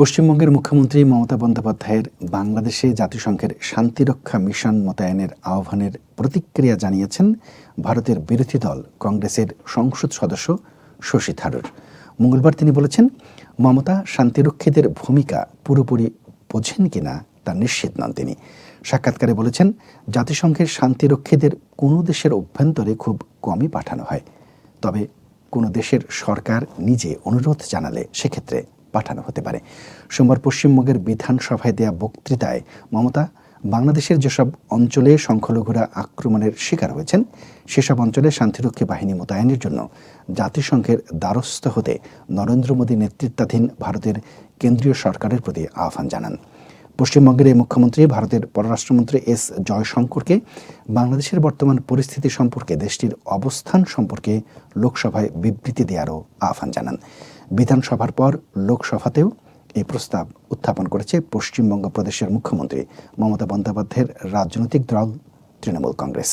পশ্চিমবঙ্গের মুখ্যমন্ত্রী মমতা বন্দ্যোপাধ্যায়ের বাংলাদেশে জাতিসংঘের শান্তিরক্ষা মিশন মোতায়েনের আহ্বানের প্রতিক্রিয়া জানিয়েছেন ভারতের বিরোধী দল কংগ্রেসের সংসদ সদস্য শশী থারুর। মঙ্গলবার তিনি বলেছেন, মমতা শান্তিরক্ষীদের ভূমিকা পুরোপুরি বোঝেন কিনা তা নিশ্চিত নন তিনি। সাক্ষাৎকারে বলেছেন, জাতিসংঘের শান্তিরক্ষীদের কোনো দেশের অভ্যন্তরে খুব কমই পাঠানো হয়। তবে কোনো দেশের সরকার নিজে অনুরোধ জানালে সেক্ষেত্রে পাঠানো হতে পারে। সোমবার পশ্চিমবঙ্গের বিধানসভায় দেয়া বক্তৃতায় মমতা, বাংলাদেশের যেসব অঞ্চলে সংখ্যালঘুরা আক্রমণের শিকার হয়েছেন, সেসব অঞ্চলে শান্তিরক্ষী বাহিনী মোতায়েনের জন্য জাতিসংঘের দ্বারস্থ হতে নরেন্দ্র মোদী নেতৃত্বাধীন ভারতের কেন্দ্রীয় সরকারের প্রতি আহ্বান জানান। পশ্চিমবঙ্গের এই মুখ্যমন্ত্রী, ভারতের পররাষ্ট্রমন্ত্রী এস জয়শঙ্করকে বাংলাদেশের বর্তমান পরিস্থিতি সম্পর্কে, দেশটির অবস্থান সম্পর্কে লোকসভায় বিবৃতি দেওয়ারও আহ্বান জানান। বিধানসভার পর লোকসভাতেও এই প্রস্তাব উত্থাপন করেছে পশ্চিমবঙ্গ প্রদেশের মুখ্যমন্ত্রী মমতা বন্দ্যোপাধ্যায়ের রাজনৈতিক দল, তৃণমূল কংগ্রেস।